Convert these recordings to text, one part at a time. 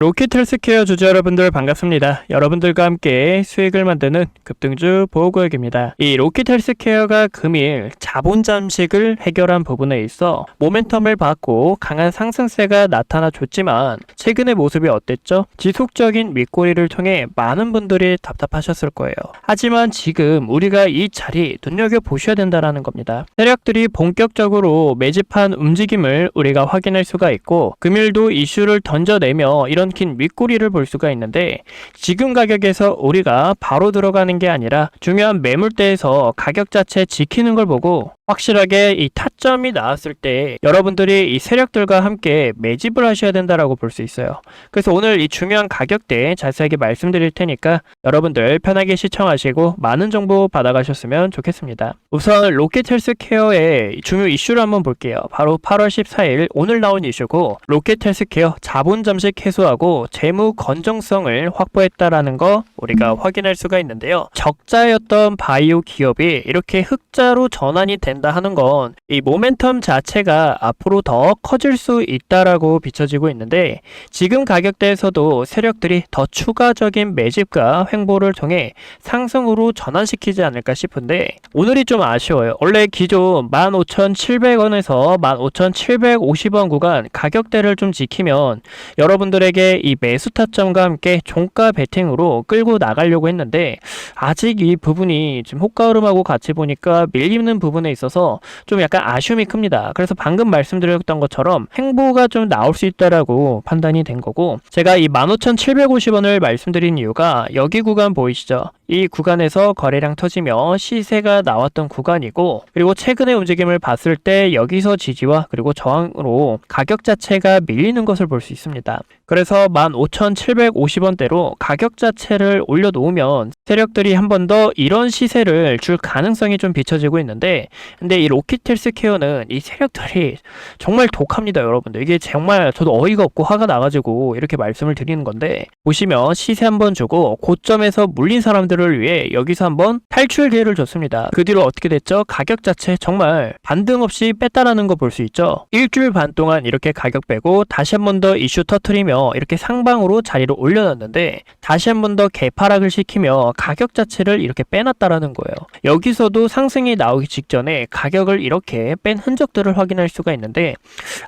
로켓 헬스케어 주주 여러분들 반갑습니다. 여러분들과 함께 수익을 만드는 급등주 보호구역입니다. 이 로켓 헬스케어가 금일 자본 잠식을 해결한 부분에 있어 모멘텀을 받고 강한 상승세가 나타나 줬지만 최근의 모습이 어땠죠? 지속적인 윗꼬리를 통해 많은 분들이 답답하셨을 거예요. 하지만 지금 우리가 이 자리 눈여겨 보셔야 된다라는 겁니다. 세력들이 본격적으로 매집한 움직임을 우리가 확인할 수가 있고 금일도 이슈를 던져내며 이런 긴 윗꼬리를 볼 수가 있는데 지금 가격에서 우리가 바로 들어가는 게 아니라 중요한 매물대에서 가격 자체 지키는 걸 보고 확실하게 이 타점이 나왔을 때 여러분들이 이 세력들과 함께 매집을 하셔야 된다라고 볼 수 있어요. 그래서 오늘 이 중요한 가격대 자세하게 말씀드릴 테니까 여러분들 편하게 시청하시고 많은 정보 받아가셨으면 좋겠습니다. 우선 로켓 헬스케어의 중요 이슈를 한번 볼게요. 바로 8월 14일 오늘 나온 이슈고 로켓 헬스케어 자본 잠식 해소하고 재무 건정성을 확보했다라는 거 우리가 확인할 수가 있는데요. 적자였던 바이오 기업이 이렇게 흑자로 전환이 된다 하는 건 이 모멘텀 자체가 앞으로 더 커질 수 있다라고 비춰지고 있는데 지금 가격대에서도 세력들이 더 추가적인 매집과 횡보를 통해 상승으로 전환시키지 않을까 싶은데 오늘이 좀 아쉬워요. 원래 기존 15,700원에서 15,750원 구간 가격대를 좀 지키면 여러분들에게 이 매수 타점과 함께 종가 베팅으로 끌고 나가려고 했는데 아직 이 부분이 지금 호가 흐름하고 같이 보니까 밀리는 부분에 있어서 좀 약간 아쉬움이 큽니다. 그래서 방금 말씀드렸던 것처럼 행보가 좀 나올 수 있다라고 판단이 된 거고 제가 이 15,750원을 말씀드린 이유가 여기 구간 보이시죠? 이 구간에서 거래량 터지며 시세가 나왔던 구간이고 그리고 최근의 움직임을 봤을 때 여기서 지지와 그리고 저항으로 가격 자체가 밀리는 것을 볼 수 있습니다. 그래서 15,750원대로 가격 자체를 올려놓으면 세력들이 한 번 더 이런 시세를 줄 가능성이 좀 비춰지고 있는데 근데 이 로키텔스 케어는 이 세력들이 정말 독합니다 여러분들 이게 정말 저도 어이가 없고 화가 나가지고 이렇게 말씀을 드리는 건데 보시면 시세 한 번 주고 고점에서 물린 사람들 을 위해 여기서 한번 탈출 기회를 줬습니다 그 뒤로 어떻게 됐죠? 가격 자체 정말 반등 없이 뺐다라는 거 볼 수 있죠 일주일 반 동안 이렇게 가격 빼고 다시 한 번 더 이슈 터트리며 이렇게 상방으로 자리를 올려놨는데 다시 한 번 더 개파락을 시키며 가격 자체를 이렇게 빼놨다라는 거예요 여기서도 상승이 나오기 직전에 가격을 이렇게 뺀 흔적들을 확인할 수가 있는데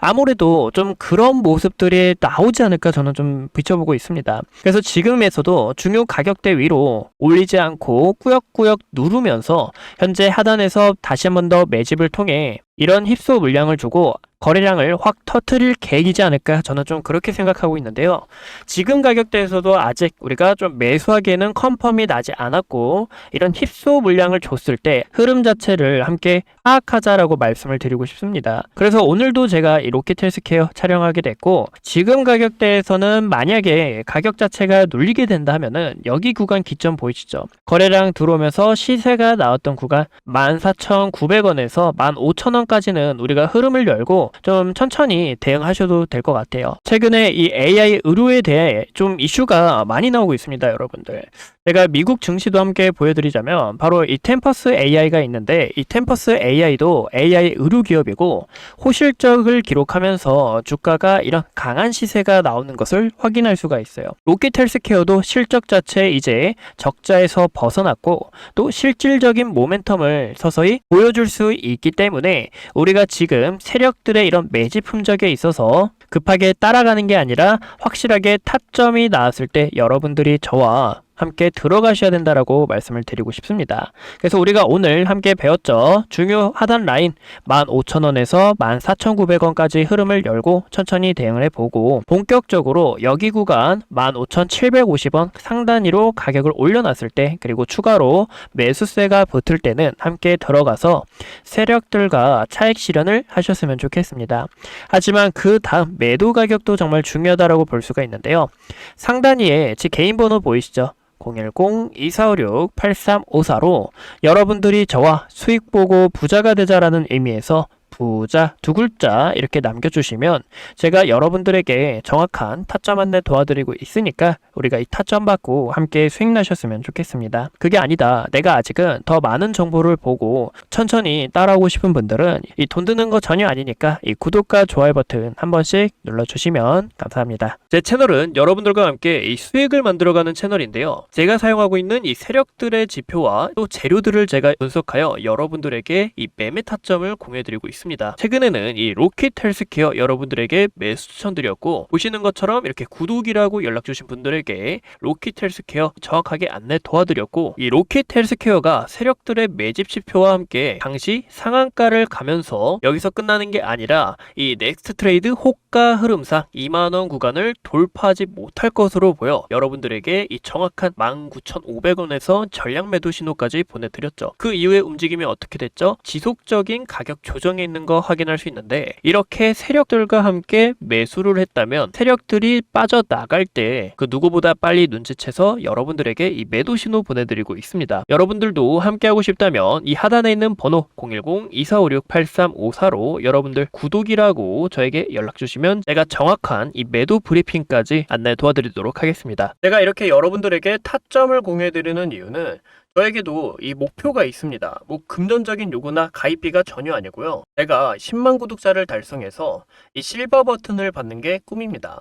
아무래도 좀 그런 모습들이 나오지 않을까 저는 좀 비춰보고 있습니다. 그래서 지금에서도 중요 가격대 위로 올 리지 않고 꾸역꾸역 누르면서 현재 하단에서 다시 한 번 더 매집을 통해 이런 힙소 물량을 주고 거래량을 확 터트릴 계획이지 않을까 저는 좀 그렇게 생각하고 있는데요. 지금 가격대에서도 아직 우리가 좀 매수하기에는 컨펌이 나지 않았고 이런 힙소 물량을 줬을 때 흐름 자체를 함께 파악하자라고 말씀을 드리고 싶습니다. 그래서 오늘도 제가 이 로켓 헬스케어 촬영하게 됐고 지금 가격대에서는 만약에 가격 자체가 눌리게 된다 하면은 여기 구간 기점 보이시죠? 거래량 들어오면서 시세가 나왔던 구간 14,900원에서 15,000원까지는 우리가 흐름을 열고 좀 천천히 대응하셔도 될 것 같아요. 최근에 이 AI 의료에 대해 좀 이슈가 많이 나오고 있습니다, 여러분들. 제가 미국 증시도 함께 보여드리자면 바로 이 템퍼스 AI가 있는데 이 템퍼스 AI도 AI 의료 기업이고 호실적을 기록하면서 주가가 이런 강한 시세가 나오는 것을 확인할 수가 있어요. 로켓 헬스케어도 실적 자체 이제 적자에서 벗어났고 또 실질적인 모멘텀을 서서히 보여줄 수 있기 때문에 우리가 지금 세력들의 이런 매집 흔적에 있어서 급하게 따라가는 게 아니라 확실하게 타점이 나왔을 때 여러분들이 저와 함께 들어가셔야 된다라고 말씀을 드리고 싶습니다. 그래서 우리가 오늘 함께 배웠죠. 중요 하단 라인 15,000원에서 14,900원까지 흐름을 열고 천천히 대응을 해보고 본격적으로 여기 구간 15,750원 상단위로 가격을 올려놨을 때 그리고 추가로 매수세가 붙을 때는 함께 들어가서 세력들과 차익 실현을 하셨으면 좋겠습니다. 하지만 그 다음 매도 가격도 정말 중요하다라고 볼 수가 있는데요. 상단위에 제 개인 번호 보이시죠? 010-2456-8354로 여러분들이 저와 수익 보고 부자가 되자라는 의미에서 부자 두 글자 이렇게 남겨주시면 제가 여러분들에게 정확한 타점 안내 도와드리고 있으니까 우리가 이 타점 받고 함께 수익 나셨으면 좋겠습니다. 그게 아니다. 내가 아직은 더 많은 정보를 보고 천천히 따라오고 싶은 분들은 이 돈 드는 거 전혀 아니니까 이 구독과 좋아요 버튼 한 번씩 눌러주시면 감사합니다. 제 채널은 여러분들과 함께 이 수익을 만들어가는 채널인데요. 제가 사용하고 있는 이 세력들의 지표와 또 재료들을 제가 분석하여 여러분들에게 이 매매 타점을 공유해드리고 있습니다. 최근에는 이 로켓 헬스케어 여러분들에게 매수 추천드렸고 보시는 것처럼 이렇게 구독이라고 연락 주신 분들에게 로켓 헬스케어 정확하게 안내 도와드렸고 이 로켓 헬스케어가 세력들의 매집 지표와 함께 당시 상한가를 가면서 여기서 끝나는 게 아니라 이 넥스트 트레이드 호가 흐름상 2만원 구간을 돌파하지 못할 것으로 보여 여러분들에게 이 정확한 19,500원에서 전량 매도 신호까지 보내드렸죠. 그 이후에 움직임이 어떻게 됐죠? 지속적인 가격 조정에 있는 거 확인할 수 있는데 이렇게 세력들과 함께 매수를 했다면 세력들이 빠져나갈 때 그 누구보다 빨리 눈치채서 여러분들에게 이 매도 신호 보내드리고 있습니다. 여러분들도 함께하고 싶다면 이 하단에 있는 번호 010-2456-8354로 여러분들 구독이라고 저에게 연락 주시면 제가 정확한 이 매도 브리핑까지 안내 도와드리도록 하겠습니다. 제가 이렇게 여러분들에게 타점을 공유해드리는 이유는 저에게도 이 목표가 있습니다. 뭐 금전적인 요구나 가입비가 전혀 아니고요. 제가 10만 구독자를 달성해서 이 실버 버튼을 받는 게 꿈입니다.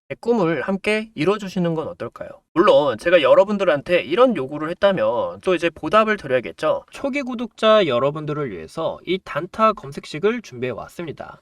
제 꿈을 함께 이뤄주시는 건 어떨까요? 물론 제가 여러분들한테 이런 요구를 했다면 또 이제 보답을 드려야겠죠. 초기 구독자 여러분들을 위해서 이 단타 검색식을 준비해 왔습니다.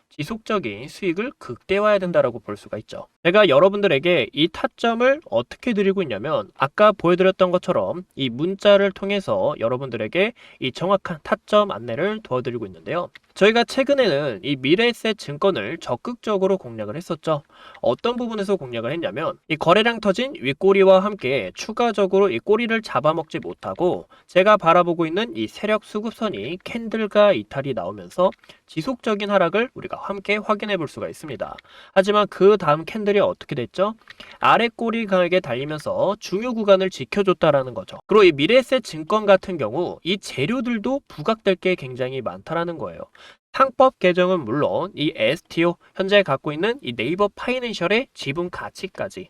지속적인 수익을 극대화해야 된다라고 볼 수가 있죠. 제가 여러분들에게 이 타점을 어떻게 드리고 있냐면 아까 보여드렸던 것처럼 이 문자를 통해서 여러분들에게 이 정확한 타점 안내를 도와드리고 있는데요. 저희가 최근에는 이 미래에셋 증권을 적극적으로 공략을 했었죠. 어떤 부분에서 공략을 했냐면 이 거래량 터진 윗꼬리와 함께 추가적으로 이 꼬리를 잡아먹지 못하고 제가 바라보고 있는 이 세력 수급선이 캔들과 이탈이 나오면서 지속적인 하락을 우리가 함께 확인해 볼 수가 있습니다. 하지만 그 다음 캔들이 어떻게 됐죠? 아래 꼬리 강하게 달리면서 중요 구간을 지켜줬다라는 거죠. 그리고 이 미래에셋 증권 같은 경우 이 재료들도 부각될 게 굉장히 많다라는 거예요. 상법 개정은 물론 이 STO 현재 갖고 있는 이 네이버 파이낸셜의 지분 가치까지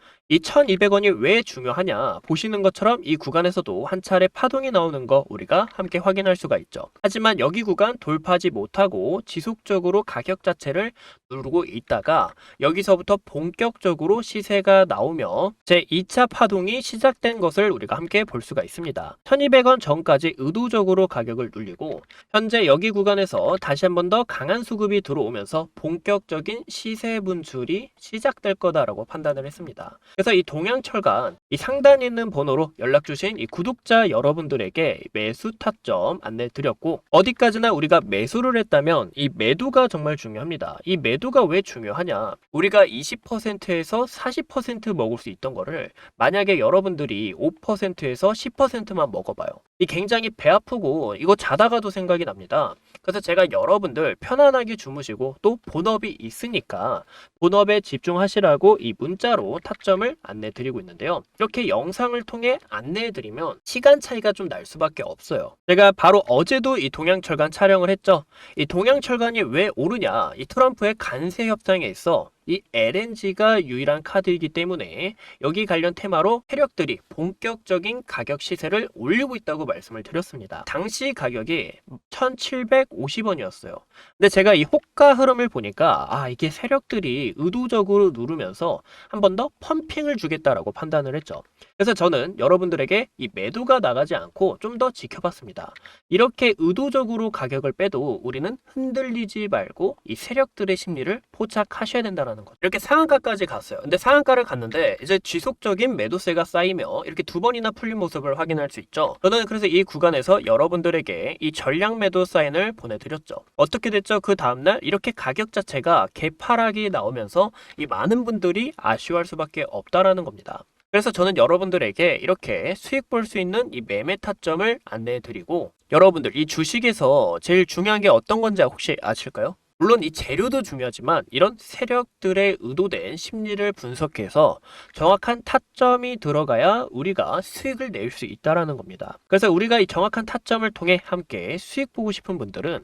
이 1200원이 왜 중요하냐? 보시는 것처럼 이 구간에서도 한 차례 파동이 나오는 거 우리가 함께 확인할 수가 있죠. 하지만 여기 구간 돌파하지 못하고 지속적으로 가격 자체를 누르고 있다가 여기서부터 본격적으로 시세가 나오며 제 2차 파동이 시작된 것을 우리가 함께 볼 수가 있습니다 1200원 전까지 의도적으로 가격을 눌리고 현재 여기 구간에서 다시 한번 더 강한 수급이 들어오면서 본격적인 시세 분출이 시작될 거다라고 판단을 했습니다 그래서 이 동양철간 이 상단에 있는 번호로 연락 주신 이 구독자 여러분들에게 매수 타점 안내 드렸고 어디까지나 우리가 매수를 했다면 이 매도가 정말 중요합니다. 이 매도 가 왜 중요하냐? 우리가 20%에서 40% 먹을 수 있던 거를 만약에 여러분들이 5%에서 10%만 먹어봐요. 이 굉장히 배 아프고 이거 자다가도 생각이 납니다. 그래서 제가 여러분들 편안하게 주무시고 또 본업이 있으니까 본업에 집중하시라고 이 문자로 타점을 안내 드리고 있는데요. 이렇게 영상을 통해 안내해 드리면 시간 차이가 좀 날 수밖에 없어요. 제가 바로 어제도 이 동양철간 촬영을 했죠. 이 동양철간이 왜 오르냐? 이 트럼프의 간세 협상에 있어 이 LNG가 유일한 카드이기 때문에 여기 관련 테마로 세력들이 본격적인 가격 시세를 올리고 있다고 말씀을 드렸습니다. 당시 가격이 1,750원이었어요. 근데 제가 이 호가 흐름을 보니까 아 이게 세력들이 의도적으로 누르면서 한 번 더 펌핑을 주겠다라고 판단을 했죠. 그래서 저는 여러분들에게 이 매도가 나가지 않고 좀 더 지켜봤습니다. 이렇게 의도적으로 가격을 빼도 우리는 흔들리지 말고 이 세력들의 심리를 포착하셔야 된다라는 거죠. 이렇게 상한가까지 갔어요. 근데 상한가를 갔는데 이제 지속적인 매도세가 쌓이며 이렇게 두 번이나 풀린 모습을 확인할 수 있죠. 저는 그래서 이 구간에서 여러분들에게 이 전량 매도 사인을 보내드렸죠. 어떻게 됐죠? 그 다음날 이렇게 가격 자체가 개파락이 나오면서 이 많은 분들이 아쉬워할 수밖에 없다라는 겁니다. 그래서 저는 여러분들에게 이렇게 수익 볼 수 있는 이 매매 타점을 안내해 드리고 여러분들 이 주식에서 제일 중요한 게 어떤 건지 혹시 아실까요? 물론 이 재료도 중요하지만 이런 세력들의 의도된 심리를 분석해서 정확한 타점이 들어가야 우리가 수익을 낼 수 있다라는 겁니다. 그래서 우리가 이 정확한 타점을 통해 함께 수익 보고 싶은 분들은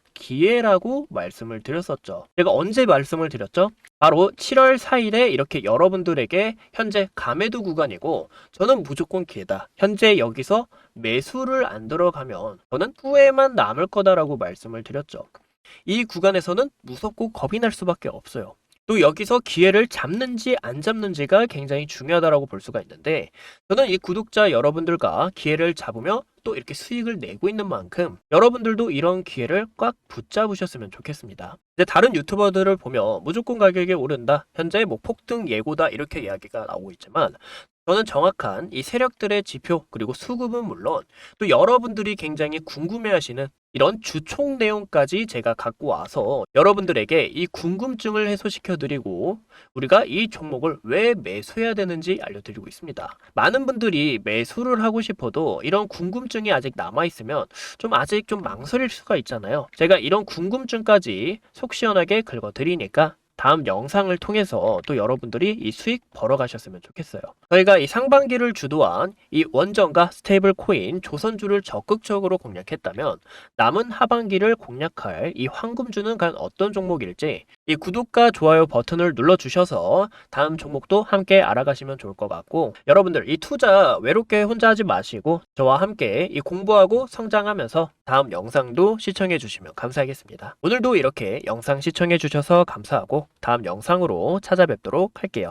기회라고 말씀을 드렸었죠. 제가 언제 말씀을 드렸죠? 바로 7월 4일에 이렇게 여러분들에게 현재 가매도 구간이고 저는 무조건 기회다. 현재 여기서 매수를 안 들어가면 저는 후회만 남을 거다라고 말씀을 드렸죠. 이 구간에서는 무섭고 겁이 날 수밖에 없어요. 또 여기서 기회를 잡는지 안 잡는지가 굉장히 중요하다라고 볼 수가 있는데 저는 이 구독자 여러분들과 기회를 잡으며 또 이렇게 수익을 내고 있는 만큼 여러분들도 이런 기회를 꽉 붙잡으셨으면 좋겠습니다. 이제 다른 유튜버들을 보면 무조건 가격이 오른다, 현재 뭐 폭등 예고다 이렇게 이야기가 나오고 있지만 저는 정확한 이 세력들의 지표 그리고 수급은 물론 또 여러분들이 굉장히 궁금해하시는 이런 주총 내용까지 제가 갖고 와서 여러분들에게 이 궁금증을 해소시켜 드리고 우리가 이 종목을 왜 매수해야 되는지 알려드리고 있습니다. 많은 분들이 매수를 하고 싶어도 이런 궁금증이 아직 남아 있으면 좀 아직 좀 망설일 수가 있잖아요. 제가 이런 궁금증까지 속 시원하게 긁어 드리니까 다음 영상을 통해서 또 여러분들이 이 수익 벌어가셨으면 좋겠어요. 저희가 이 상반기를 주도한 이 원전과 스테이블 코인 조선주를 적극적으로 공략했다면 남은 하반기를 공략할 이 황금주는 과연 어떤 종목일지 이 구독과 좋아요 버튼을 눌러주셔서 다음 종목도 함께 알아가시면 좋을 것 같고 여러분들 이 투자 외롭게 혼자 하지 마시고 저와 함께 이 공부하고 성장하면서 다음 영상도 시청해 주시면 감사하겠습니다. 오늘도 이렇게 영상 시청해 주셔서 감사하고 다음 영상으로 찾아뵙도록 할게요.